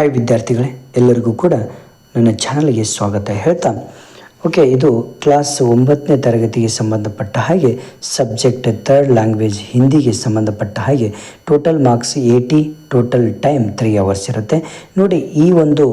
Hi ವಿದ್ಯಾರ್ಥಿಗಳೇ, ಎಲ್ಲರಿಗೂ ಕೂಡ ನನ್ನ ಚಾನಲ್ಗೆ ಸ್ವಾಗತ ಹೇಳ್ತಾ. ಓಕೆ ಇದು ಕ್ಲಾಸ್ ಒಂಬತ್ತನೇ ತರಗತಿಗೆ ಸಂಬಂಧಪಟ್ಟ ಹಾಗೆ, ಸಬ್ಜೆಕ್ಟ್ ಥರ್ಡ್ ಲ್ಯಾಂಗ್ವೇಜ್ ಹಿಂದಿಗೆ ಸಂಬಂಧಪಟ್ಟ ಹಾಗೆ total marks eighty total time three hours ಇರುತ್ತೆ. ನೋಡಿ, ಈ ಒಂದು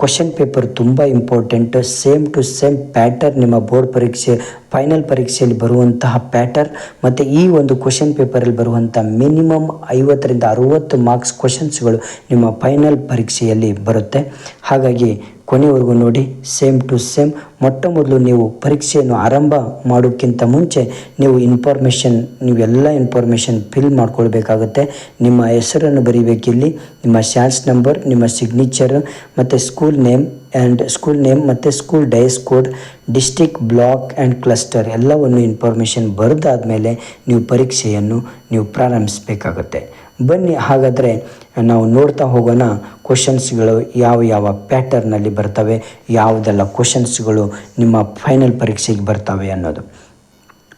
ಕ್ವಶನ್ ಪೇಪರ್ ತುಂಬ important same to same pattern ನಿಮ್ಮ ಬೋರ್ಡ್ ಪರೀಕ್ಷೆ ಫೈನಲ್ ಪರೀಕ್ಷೆಯಲ್ಲಿ ಬರುವಂತಹ ಪ್ಯಾಟರ್ ಮತ್ತು ಈ ಒಂದು ಕ್ವಶನ್ ಪೇಪರಲ್ಲಿ ಬರುವಂಥ ಮಿನಿಮಮ್ ಐವತ್ತರಿಂದ ಅರುವತ್ತು ಮಾರ್ಕ್ಸ್ ಕ್ವಶನ್ಸ್ಗಳು ನಿಮ್ಮ ಫೈನಲ್ ಪರೀಕ್ಷೆಯಲ್ಲಿ ಬರುತ್ತೆ. ಹಾಗಾಗಿ ಕೊನೆವರೆಗೂ ನೋಡಿ ಸೇಮ್ ಟು ಸೇಮ್ ಮೊಟ್ಟ ಮೊದಲು ನೀವು ಪರೀಕ್ಷೆಯನ್ನು ಆರಂಭ ಮಾಡೋಕ್ಕಿಂತ ಮುಂಚೆ ನೀವು ಇನ್ಫಾರ್ಮೇಷನ್ ನೀವೆಲ್ಲ ಇನ್ಫಾರ್ಮೇಷನ್ ಫಿಲ್ ಮಾಡ್ಕೊಳ್ಬೇಕಾಗುತ್ತೆ. ನಿಮ್ಮ ಹೆಸರನ್ನು ಬರೀಬೇಕಿಲ್ಲಿ, ನಿಮ್ಮ ಶಾನ್ಸ್ ನಂಬರ್ ನಿಮ್ಮ ಸಿಗ್ನೇಚರ್ ಮತ್ತು school name and school name ಮತ್ತು school dise code district block and cluster ಎಲ್ಲವನ್ನು ಇನ್ಫಾರ್ಮೇಷನ್ ಬರೆದಾದ್ಮೇಲೆ ನೀವು ಪರೀಕ್ಷೆಯನ್ನು ನೀವು ಪ್ರಾರಂಭಿಸಬೇಕಾಗುತ್ತೆ. ಬನ್ನಿ, ಹಾಗಾದರೆ ನಾವು ನೋಡ್ತಾ ಹೋಗೋಣ ಕ್ವಶನ್ಸ್ಗಳು ಯಾವ ಯಾವ ಪ್ಯಾಟರ್ನಲ್ಲಿ ಬರ್ತವೆ, ಯಾವುದೆಲ್ಲ ಕ್ವಶನ್ಸ್ಗಳು ನಿಮ್ಮ ಫೈನಲ್ ಪರೀಕ್ಷೆಗೆ ಬರ್ತವೆ ಅನ್ನೋದು.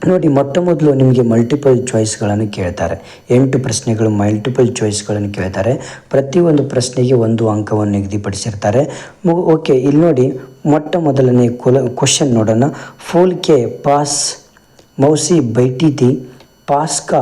ನೋಡಿ ಮೊಟ್ಟ ಮೊದಲು ನಿಮಗೆ ಮಲ್ಟಿಪಲ್ ಚಾಯ್ಸ್ಗಳನ್ನು ಕೇಳ್ತಾರೆ. ಎಂಟು ಪ್ರಶ್ನೆಗಳು ಮಲ್ಟಿಪಲ್ ಚಾಯ್ಸ್ಗಳನ್ನು ಕೇಳ್ತಾರೆ. ಪ್ರತಿಯೊಂದು ಪ್ರಶ್ನೆಗೆ ಒಂದು ಅಂಕವನ್ನು ನಿಗದಿಪಡಿಸಿರ್ತಾರೆ. ಓಕೆ, ಇಲ್ಲಿ ನೋಡಿ, ಮೊಟ್ಟ ಮೊದಲನೇ ಕೊಲ ಕ್ವಶನ್ ನೋಡೋಣ. ಫೋಲ್ ಕೆ ಪಾಸ್ ಮೌಸಿ, ಬೈಟಿತಿ ಪಾಸ್ ಕಾ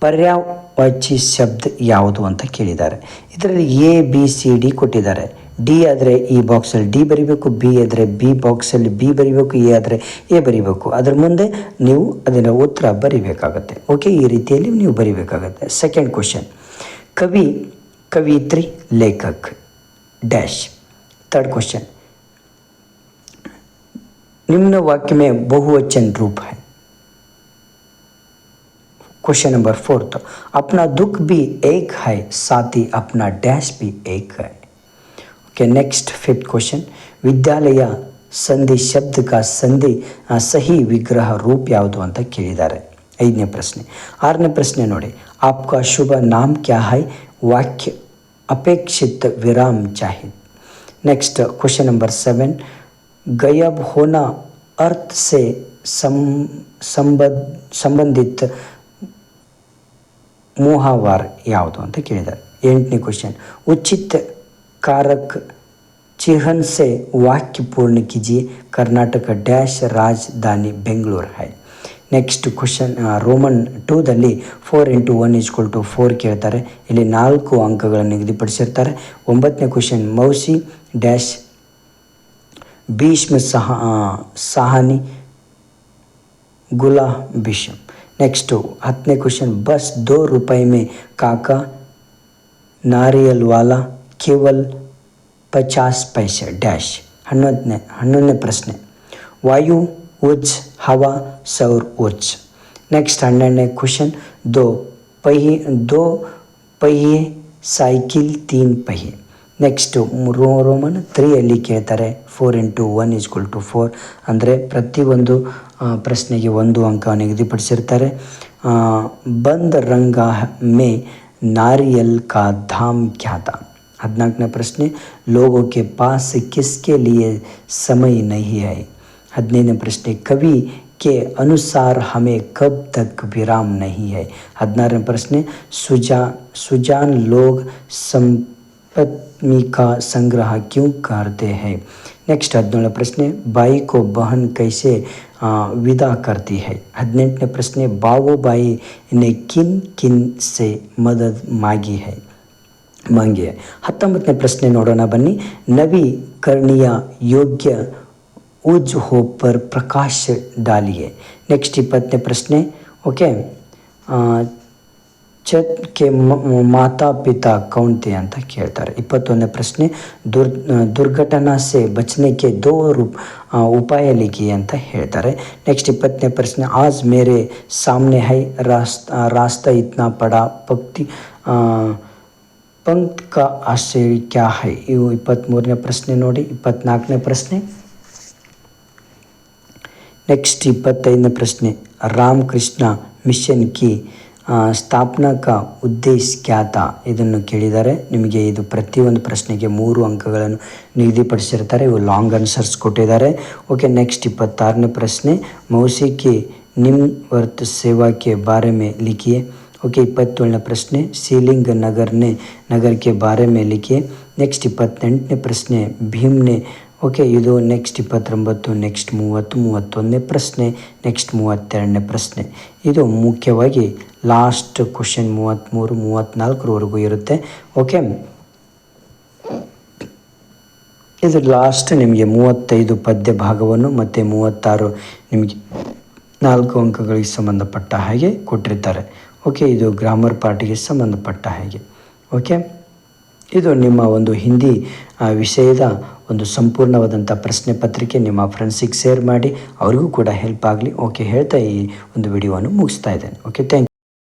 ಪರ್ಯಾಯವಾಚಿ ಶಬ್ದ ಯಾವುದು ಅಂತ ಕೇಳಿದ್ದಾರೆ. ಇದರಲ್ಲಿ ಎ ಬಿ ಸಿ ಡಿ ಕೊಟ್ಟಿದ್ದಾರೆ. ಡಿ ಆದರೆ ಈ ಬಾಕ್ಸಲ್ಲಿ ಡಿ ಬರಿಬೇಕು ಬಿ ಆದರೆ ಬಿ ಬಾಕ್ಸಲ್ಲಿ ಬಿ ಬರಿಬೇಕು ಎ ಆದರೆ ಎ ಬರಿಬೇಕು ಅದರ ಮುಂದೆ ನೀವು ಅದನ್ನು ಉತ್ತರ ಬರಿಬೇಕಾಗತ್ತೆ ಓಕೆ ಈ ರೀತಿಯಲ್ಲಿ ನೀವು ಬರಿಬೇಕಾಗತ್ತೆ ಸೆಕೆಂಡ್ ಕ್ವಶನ್ ಕವಿ ಕವಿತ್ರಿ ಲೇಖಕ್ ಡ್ಯಾಶ್ थर्ड क्वेश्चन निम्न वाक्य में बहुवचन रूप है क्वेश्चन नंबर फोर्थ अपना दुख भी एक है साथ ही अपना डैश भी एक है ओके नेक्स्ट फिफ्थ क्वेश्चन ವಿದ್ಯಾಲಯ ಸಂಧಿ ಶಬ್ದ ಕಾ ಸಂಧಿ ಆ, ಸಹಿ ವಿಗ್ರಹ ರೂಪ ಯಾವುದು ಅಂತ ಕೇಳಿದ್ದಾರೆ ಐದನೇ ಪ್ರಶ್ನೆ ಆರನೇ ಪ್ರಶ್ನೆ ನೋಡಿ ಆಪ್ಕಾ ಶುಭ ನಾಮ್ ಕ್ಯಾ ಹೈ ವಾಕ್ಯ ಅಪೇಕ್ಷಿತ ವಿರಾಮ್ चाहिए नेक्स्ट क्वेश्चन नंबर सेवन गयब होना अर्थ से सम संबंध संबंधित ಮೋಹಾವಾರ್ ಯಾವುದು ಅಂತ ಕೇಳಿದ್ದಾರೆ ಎಂಟನೇ ಕ್ವಶನ್ ಉಚಿತ कारक चिह्न से वाक्य पूर्ण कीजिए कर्नाटक डैश राजधानी ಬೆಂಗಳೂರು है next question Roman ಟೂದಲ್ಲಿ four into one is equal to four ಕೇಳ್ತಾರೆ ಇಲ್ಲಿ ನಾಲ್ಕು ಅಂಕಗಳನ್ನು ನಿಗದಿಪಡಿಸಿರ್ತಾರೆ ಒಂಬತ್ತನೇ ಕ್ವಶನ್ ಮೌಸಿ ಡ್ಯಾಶ್ ಭೀಷ್ಮ ಸಹ ಸಹಾನಿ गुला भीष्म नेक्स्ट हतने क्वेश्चन बस दो रुपए में काका नारियल वाला ಕೇವಲ್ ಪಚಾಸ್ ಪೈಸೆ, ಡ್ಯಾಶ್. ಹನ್ನೊಂದನೇ ಹನ್ನೊಂದನೇ ಪ್ರಶ್ನೆ. ವಾಯು ಉಜ್ ಹವಾ, ಸೌರ್ ಉಜ್ ನೆಕ್ಸ್ಟ್ ಹನ್ನೆರಡನೇ ಕ್ವಶನ್. ದೋ ಪಹಿ, ದೋ ಪಹಿಯೆ ಸೈಕಿಲ್ ತೀನ್ ಪಹಿ. ನೆಕ್ಸ್ಟು ರೋ, ರೋಮನ್ ತ್ರೀಯಲ್ಲಿ ಕೇಳ್ತಾರೆ. Four into one equal to four. ಅಂದರೆ ಪ್ರತಿಯೊಂದು ಪ್ರಶ್ನೆಗೆ ಒಂದು ಅಂಕ ನಿಗದಿಪಡಿಸಿರ್ತಾರೆ. ಬಂದ್ ರಂಗ ಮೇ ನಾರಿಯಲ್ ಕಾ ಧಾಮ್ ಖ್ಯಾತ ಹದಿನಾಲ್ಕನೇ लोगों के पास किसके लिए समय नहीं है? ಹದಿನೈದನೇ प्रश्न, कवि के अनुसार हमें कब तक विराम नहीं है? हदनारन प्रश्न, सुजा, सुजान लोग संपत्ति का संग्रह क्यों करते हैं? नेक्स्ट हदनोला प्रश्न, बाई को बहन कैसे विदा करती है? हदनेट ने प्रश्न, बाबू बाई ने किन किन से मदद मांगी है? ಮಾಂಗಿ. ಹತ್ತೊಂಬತ್ತನೇ ಪ್ರಶ್ನೆ ನೋಡೋಣ ಬನ್ನಿ. ನವೀಕರಣೀಯ ಯೋಗ್ಯ ಉಜ್ ಹೋ ಪರ್ ಪ್ರಕಾಶ್ ಡಾಲಿಯೆ ನೆಕ್ಸ್ಟ್ ಇಪ್ಪತ್ತನೇ ಪ್ರಶ್ನೆ. ಓಕೆ ಚತ್ ಕೆ ಮ- ಮಾತಾ ಪಿತಾ ಕೌಂತೆ ಅಂತ ಕೇಳ್ತಾರೆ. ಇಪ್ಪತ್ತೊಂದನೇ ಪ್ರಶ್ನೆ. ದುರ್ ದುರ್ಘಟನಾ ಸೆ ಬಚನೆ ಕೆ ದೋ ರೂಪ್ ಆ, ಉಪಾಯ ಲಿಖಿ ಅಂತ ಹೇಳ್ತಾರೆ. ನೆಕ್ಸ್ಟ್ ಇಪ್ಪತ್ತನೇ ಪ್ರಶ್ನೆ. ಆಜ್ ಮೇರೆ ಸಾಮ್ನೆ ಹೈ ರಾಸ್ತಾ ರಾಸ್ತಾ ಇತ್ನಾ ಪಡಾ ಪಕ್ತಿ ತಂತ್ಕ ಕ್ಯಾ ಹೈ ಇವು ಇಪ್ಪತ್ತ್ಮೂರನೇ ಪ್ರಶ್ನೆ ನೋಡಿ ಇಪ್ಪತ್ತ್ನಾಲ್ಕನೇ ಪ್ರಶ್ನೆ. ನೆಕ್ಸ್ಟ್ ಇಪ್ಪತ್ತೈದನೇ ಪ್ರಶ್ನೆ. ರಾಮಕೃಷ್ಣ ಮಿಷನ್ ಕಿ ಸ್ಥಾಪನಾಕ ಉದ್ದೇಶ ಖ್ಯಾತ. ಇದನ್ನು ಕೇಳಿದ್ದಾರೆ ನಿಮಗೆ ಇದು ಪ್ರತಿಯೊಂದು ಪ್ರಶ್ನೆಗೆ ಮೂರು ಅಂಕಗಳನ್ನು ನಿಗದಿಪಡಿಸಿರ್ತಾರೆ ಇವು ಲಾಂಗ್ ಆನ್ಸರ್ಸ್ ಕೊಟ್ಟಿದ್ದಾರೆ. ಓಕೆ ನೆಕ್ಸ್ಟ್ ಇಪ್ಪತ್ತಾರನೇ ಪ್ರಶ್ನೆ. ಮೌಸಿಕಿ ನಿಮ್ ವರ್ತ್ ಸೇವಾಕ್ಕೆ ಬಾರೆ ಮೇ ಲಿಖಿಯೇ. ಓಕೆ, ಇಪ್ಪತ್ತೇಳನೇ ಪ್ರಶ್ನೆ. ಸೀಲಿಂಗ್ ನಗರ್ನೆ, ನಗರಕ್ಕೆ ಬಾರೆ ಮೇಲಿಕೆ ನೆಕ್ಸ್ಟ್ ಇಪ್ಪತ್ತೆಂಟನೇ ಪ್ರಶ್ನೆ, ಭೀಮ್ನೆ. ಓಕೆ, ಇದು ನೆಕ್ಸ್ಟ್ ಇಪ್ಪತ್ತೊಂಬತ್ತು, ನೆಕ್ಸ್ಟ್ ಮೂವತ್ತು, ಮೂವತ್ತೊಂದನೇ ಪ್ರಶ್ನೆ, ನೆಕ್ಸ್ಟ್ ಮೂವತ್ತೆರಡನೇ ಪ್ರಶ್ನೆ. ಇದು ಮುಖ್ಯವಾಗಿ ಲಾಸ್ಟ್ ಕ್ವಶನ್ ಮೂವತ್ತ್ಮೂರು, ಮೂವತ್ತ್ನಾಲ್ಕರವರೆಗೂ ಇರುತ್ತೆ. ಓಕೆ, ಇದು ಲಾಸ್ಟ್ ನಿಮಗೆ ಮೂವತ್ತೈದು ಪದ್ಯ ಭಾಗವನ್ನು ಮತ್ತು ಮೂವತ್ತಾರು ನಿಮಗೆ ನಾಲ್ಕು ಅಂಕಗಳಿಗೆ ಸಂಬಂಧಪಟ್ಟ ಹಾಗೆ ಕೊಟ್ಟಿರ್ತಾರೆ. ಓಕೆ, ಇದು ಗ್ರಾಮರ್ ಪಾರ್ಟಿಗೆ ಸಂಬಂಧಪಟ್ಟ ಹಾಗೆ. ಓಕೆ, ಇದು ನಿಮ್ಮ ಒಂದು ಹಿಂದಿ ವಿಷಯದ ಒಂದು ಸಂಪೂರ್ಣವಾದಂಥ ಪ್ರಶ್ನೆ ಪತ್ರಿಕೆ ನಿಮ್ಮ ಫ್ರೆಂಡ್ಸಿಗೆ ಶೇರ್ ಮಾಡಿ, ಅವರಿಗೂ ಕೂಡ ಹೆಲ್ಪ್ ಆಗಲಿ. ಓಕೆ, ಹೇಳ್ತಾ ಈ ಒಂದು ವಿಡಿಯೋವನ್ನು ಮುಗಿಸ್ತಾ ಇದ್ದೇನೆ. Okay thank you